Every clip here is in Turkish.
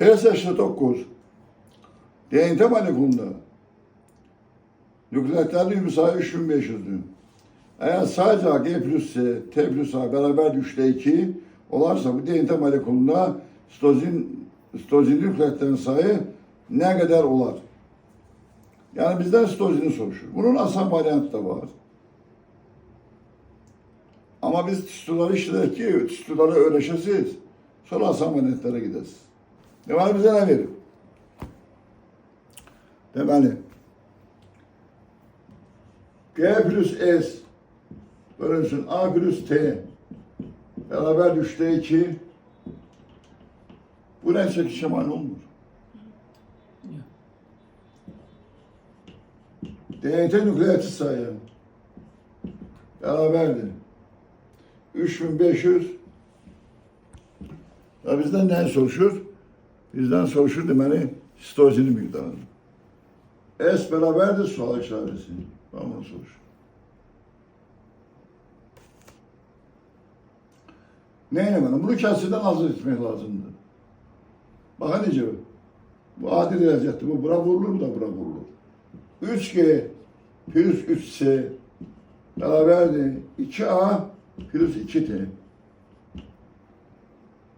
T89 DNT molekulunda nükleotide müsaade 3500'dü. Eğer sadece G plus C, T plus A beraber 3'te 2 olarsa bu DNT molekulunda stozin, stozin nükleotlerin sayı ne kadar olar? Yani bizden stozini soruşur. Bunun asal varyantı da var. Ama biz tüstüleri işledik ki tüstüleri öğreşesiz. Sonra asal varyantlere gideriz. Var bize ne verir? Demeli. G plus S bölünsün A plus T beraber düşte 2 bu ne çekişemani olmuyor. DNT nükleatit sayı beraberdi. 3500 ya bizden ne soruşur? Bizden soruşur demeli histozini miktarı. S beraberdir sual işareti. Ben bunu soruşur. Neyle bana? Bunu kaseden hazır etmek lazımdı. Bakın iyice. Bu adil yazacaktı. Bu bura vurulur da bura vurulur. 3G plus 3C beraberdi. 2A plus 2T.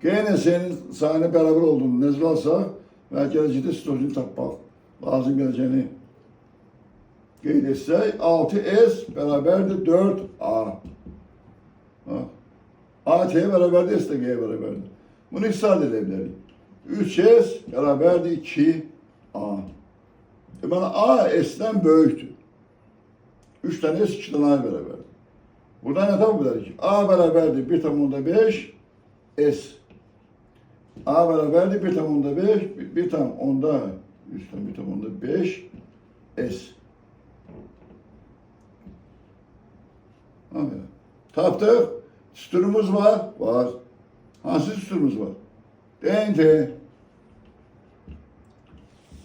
Gene senin sahne beraber alsa merkezi ciddi stozini tapmak lazım geleceğini Geydese 6S beraberdi 4A. Ha. AT beraberdi S de G beraberdi. Bunu ifade edebilirim. 3S beraberdi 2A. E bana A S'den büyüktü. 3 tane S 2 tane A beraberdi. Buradan ne yapabilir ki? A beraberdi 1 tam onda 5 S. A beraberdi 1 tam onda 5 1 tam onda 3 tam 1 tam onda 5 S. Abi. Taptık. Sütunumuz var. Var. Hangi sütunumuz var? DNT.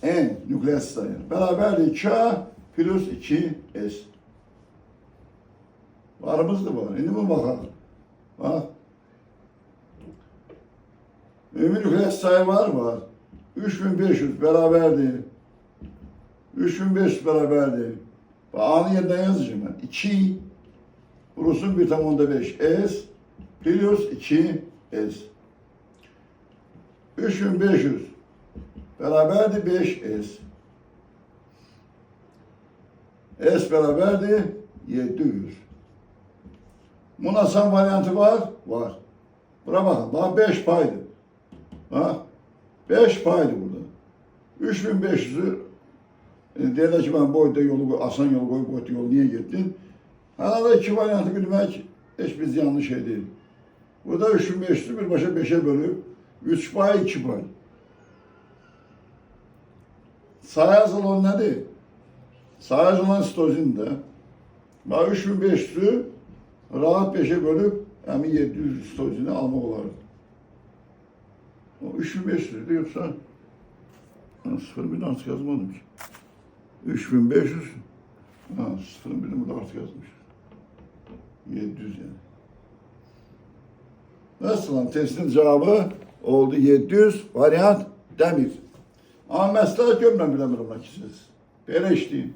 N nükleas sayı. Beraber de K plus 2 S. Varımız da var. Şimdi bu bakalım. Bak. Ömür nükleas sayı var mı? Var. 3500 beraberdi. 3500 beraberdi. Anı yerine yazacağım ben. 2 Rus'un bir tam onda 5 S plus 2 S. 3500 beraberdi 5 S. S beraberdi 700. Munasan varyantı var? Var. Buna bakın. Bak 5 paydı. Ha? 5 paydı burada. 3500'ü e, derler ki ben boyda yolu, asan yolu koy, boyda yolu niye gittin? Arada iki varyantı bilmek hiçbir ziyanlı şey değil. Burada 3500'ü bir başa 5'e bölüp 3 pay 2 pay. Sağ yazılan nedir? Sağ yazılan stozin de bak 3500'ü rahat 5'e bölüp yani 700 stozini almak olardı. O 3500 yoksa ben sıfır bir artık yazmadım ki. 3500 ha, sıfırın birini burada artık yazmış. 700 yani. Nasıl lan? Testin cevabı oldu 700 varyant demir. Ama mesleği görmem bilemiyorum lan ki siz. Beleş diyeyim.